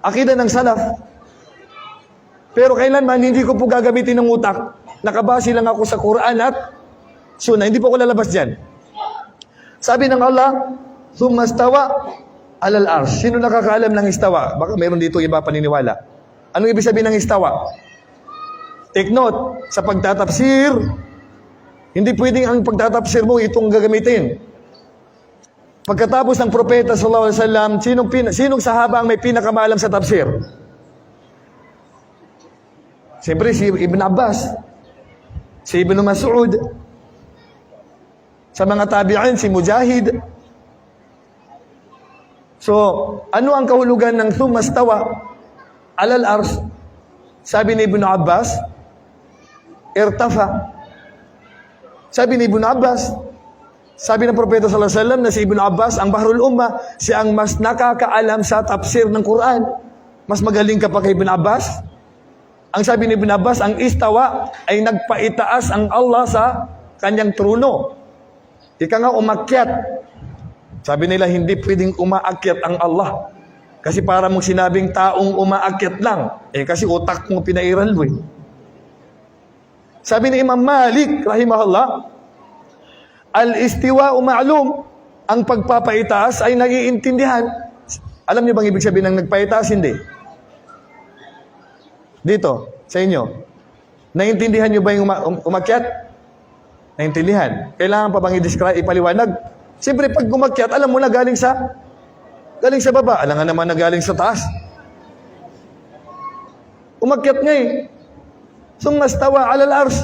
Akida ng salaf. Pero kailanman, hindi ko po gagamitin ng utak. Nakabase lang ako sa Quran at Sunnah. Hindi po ako lalabas dyan. Sabi ng Allah, Sumastawa alal arsh. Sino nakakaalam ng istawa? Baka meron dito iba paniniwala. Anong ibig sabihin ng istawa? Take note, sa pagtatapsir, hindi pwedeng ang pagtatapsir mo itong gagamitin. Pagkatapos ng propeta sallallahu alaihi wasallam, sinong pin- sinong sahaba ang may pinakamaalam sa tafsir? Siyempre si Ibn Abbas, si Ibn Mas'ud, sa mga tabi'in si Mujahid. So, ano ang kahulugan ng thumastawa alal ars? Sabi ni Ibn Abbas, irtafa. Sabi ni Ibn Abbas, sabi ng Propeta sallallahu alaihi wasallam na si Ibn Abbas, ang Bahrul Ummah, siya ang mas nakakaalam sa tafsir ng Quran. Mas magaling ka pa kay Ibn Abbas? Ang sabi ni Ibn Abbas, ang istawa ay nagpaitaas ang Allah sa kanyang trono. Ika nga umakyat. Sabi nila, hindi pwedeng umaakyat ang Allah. Kasi para mong sinabing taong umaakyat lang. Eh kasi utak mo pinairal mo eh. Sabi ni Imam Malik, rahimahullah, Al-istiwa ma'lum, ang pagpapaitaas ay naiintindihan. Alam niyo bang ibig sabihin ng nagpaitaas? Hindi. Dito, sa inyo. Naiintindihan niyo ba yung um- umakyat? Naiintindihan. Kailangan pa bang i-describe, ipaliwanag? Siyempre, pag umakyat, alam mo na galing sa galing sa baba. Alam nga naman na galing sa taas. Umakyat nga eh. Sumastawa alal ars.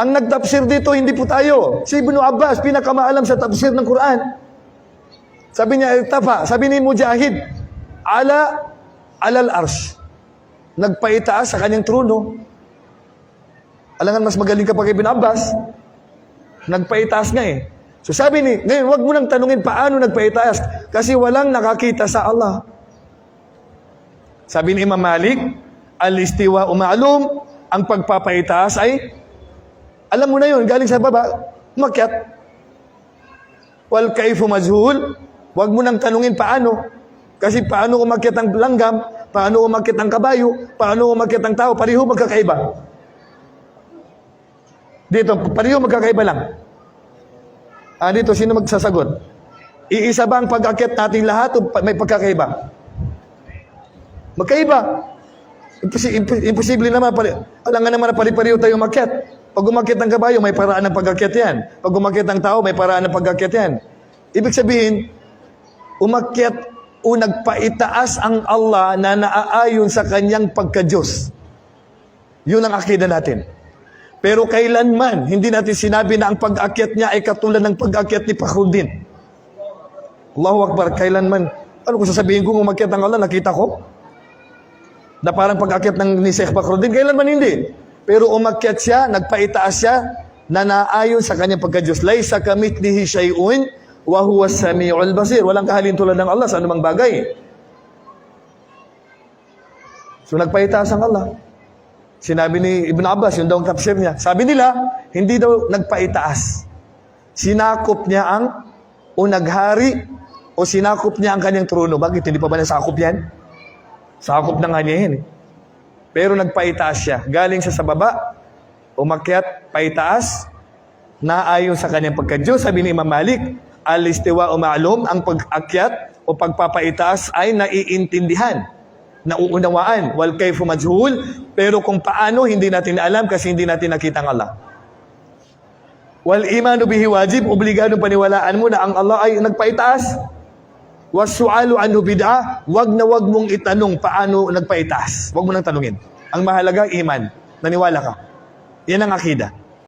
Ang nagtafsir dito, hindi po tayo. Si Ibn Abbas, pinakamaalam sa tafsir ng Quran. Sabi niya, tafa, sabi ni Mujahid, ala alal arsh. Nagpaitaas sa kanyang trono. Alangan mas magaling ka pa kay Ibn Abbas. Nagpaitaas nga eh. So sabi ni, ngayon wag mo nang tanungin paano nagpaitaas kasi walang nakakita sa Allah. Sabi ni Imam Malik, al-istiwa ma'lum, ang pagpapaitaas ay alam mo na yun, galing sa baba, umakyat. Wal kaifu majhul, wag mo nang tanungin paano. Kasi paano umakyat ang langgam, paano umakyat ang kabayo, paano umakyat ang tao, pareho magkakaiba. Dito, pareho magkakaiba lang. Ah, dito, sino magsasagot? Iisa ba ang pag-akyat nating lahat o may pagkakaiba? Magkaiba. Imposi- impo- imposible naman. Alam nga naman na pari-pariho tayo umakyat. Pag umakyat ng kabayo, may paraan ng pag-akyat yan. Pag umakyat ng tao, may paraan ng pag-akyat yan. Ibig sabihin, umakyat o nagpaitaas ang Allah na naaayon sa kanyang pagka-Diyos. Yun ang akida natin. Pero kailanman, hindi natin sinabi na ang pag-akyat niya ay katulad ng pag-akyat ni Fakruddin. Allahu Akbar, kailanman. Ano kung sasabihin kong umakyat ang Allah, nakita ko? Na parang pag-akyat ng ni Sheikh Fakruddin, kailanman hindi. Pero umakyat siya, nagpaitaas siya, na naayon sa kanyang pagka-Diyos. Laysa kamitlihi shay'un, wa huwa samiul basir. Walang kahalin tulad ng Allah sa anumang bagay. So nagpaitaas ang Allah. Sinabi ni Ibn Abbas, yun daw ang tafsir niya. Sabi nila, hindi daw nagpaitaas. Sinakop niya ang o naghari o sinakop niya ang kanyang trono. Bakit? Hindi pa ba nasakop yan? Sakop na nga niya yan eh. Pero nagpaitaas siya. Galing siya sa baba, umakyat, paitaas, naayon sa kanyang pagka-Diyos. Sabi ni Imam Malik, al-istiwa o ma'lum, ang pag-akyat o pagpapaitaas ay naiintindihan, nauunawaan, wal kayfu majhul, pero kung paano, hindi natin alam kasi hindi natin nakita ang Allah. Wal imanu bihi wajib, obligado paniwalaan mo na ang Allah ay nagpaitaas. Was su'alu anhu bid'ah, wag na wag mong itanong paano nagpaitaas. Wag mo nang tanungin. Ang mahalaga, iman. Naniwala ka. Yan ang akida.